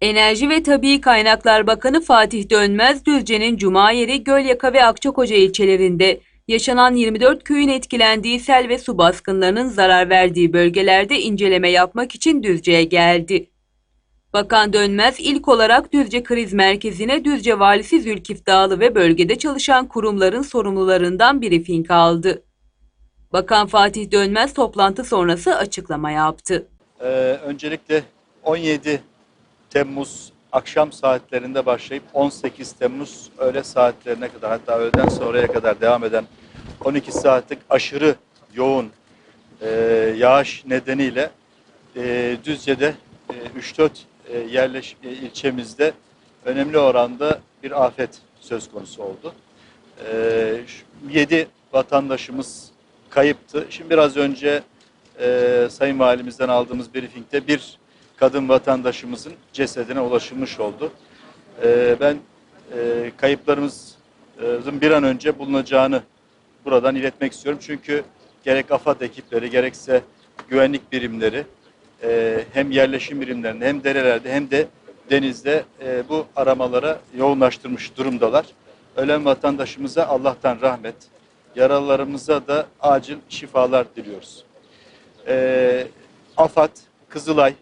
Enerji ve Tabii Kaynaklar Bakanı Fatih Dönmez, Düzce'nin Cumayeri, Gölyaka ve Akçakoca ilçelerinde yaşanan 24 köyün etkilendiği sel ve su baskınlarının zarar verdiği bölgelerde inceleme yapmak için Düzce'ye geldi. Bakan Dönmez ilk olarak Düzce Kriz Merkezi'ne Düzce Valisi Zülkif Dağlı ve bölgede çalışan kurumların sorumlularından briefing aldı. Bakan Fatih Dönmez toplantı sonrası açıklama yaptı. Ee, öncelikle 17 Temmuz akşam saatlerinde başlayıp 18 Temmuz öğle saatlerine kadar hatta öğleden sonraya kadar devam eden 12 saatlik aşırı yoğun e, yağış nedeniyle e, Düzce'de e, 3-4 e, yerleş e, ilçemizde önemli oranda bir afet söz konusu oldu. E, 7 vatandaşımız kayıptı. Şimdi biraz önce e, Sayın Valimizden aldığımız briefingde bir kadın vatandaşımızın cesedine ulaşılmış oldu. E, ben e, kayıplarımızın bir an önce bulunacağını buradan iletmek istiyorum. Çünkü gerek AFAD ekipleri gerekse güvenlik birimleri e, hem yerleşim birimlerinde hem derelerde hem de denizde e, bu aramalara yoğunlaştırmış durumdalar. Ölen vatandaşımıza Allah'tan rahmet, yaralılarımıza da acil şifalar diliyoruz. E, AFAD, Kızılay,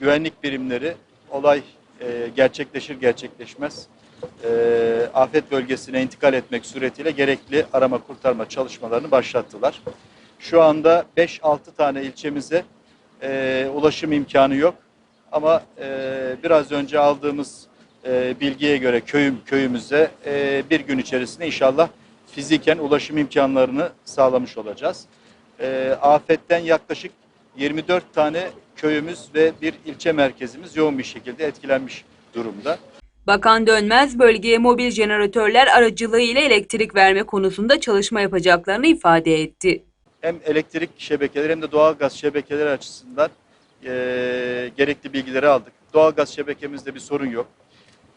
güvenlik birimleri olay e, gerçekleşir gerçekleşmez e, afet bölgesine intikal etmek suretiyle gerekli arama kurtarma çalışmalarını başlattılar. Şu anda 5-6 tane ilçemize e, ulaşım imkanı yok ama e, biraz önce aldığımız e, bilgiye göre köyüm köyümüze e, bir gün içerisinde inşallah fiziken ulaşım imkanlarını sağlamış olacağız. E, afetten yaklaşık 24 tane köyümüz ve bir ilçe merkezimiz yoğun bir şekilde etkilenmiş durumda. Bakan Dönmez bölgeye mobil jeneratörler aracılığıyla elektrik verme konusunda çalışma yapacaklarını ifade etti. Hem elektrik şebekeleri hem de doğalgaz şebekeleri açısından e, gerekli bilgileri aldık. Doğalgaz şebekemizde bir sorun yok.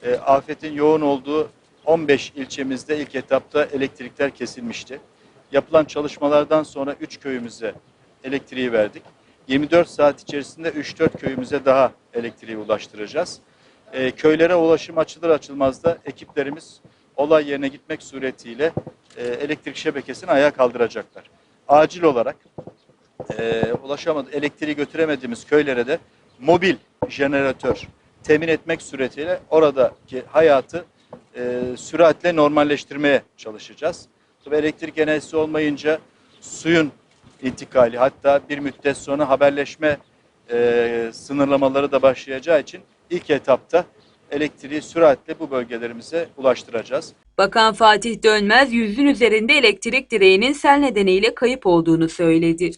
E, afetin yoğun olduğu 15 ilçemizde ilk etapta elektrikler kesilmişti. Yapılan çalışmalardan sonra 3 köyümüze elektriği verdik. 24 saat içerisinde 3-4 köyümüze daha elektriği ulaştıracağız. E, köylere ulaşım açılır açılmaz da ekiplerimiz olay yerine gitmek suretiyle e, elektrik şebekesini ayağa kaldıracaklar. Acil olarak e, ulaşamadı, elektriği götüremediğimiz köylere de mobil jeneratör temin etmek suretiyle oradaki hayatı e, süratle normalleştirmeye çalışacağız. Tabii elektrik enerjisi olmayınca suyun intikali hatta bir müddet sonra haberleşme e, sınırlamaları da başlayacağı için ilk etapta elektriği süratle bu bölgelerimize ulaştıracağız. Bakan Fatih Dönmez yüzün üzerinde elektrik direğinin sel nedeniyle kayıp olduğunu söyledi.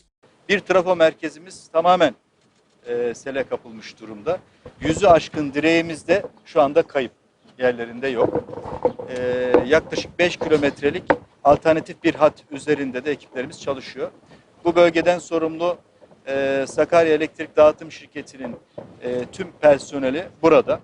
Bir trafo merkezimiz tamamen e, sele kapılmış durumda. Yüzü aşkın direğimiz de şu anda kayıp yerlerinde yok. E, yaklaşık 5 kilometrelik alternatif bir hat üzerinde de ekiplerimiz çalışıyor. Bu bölgeden sorumlu e, Sakarya Elektrik Dağıtım Şirketi'nin e, tüm personeli burada.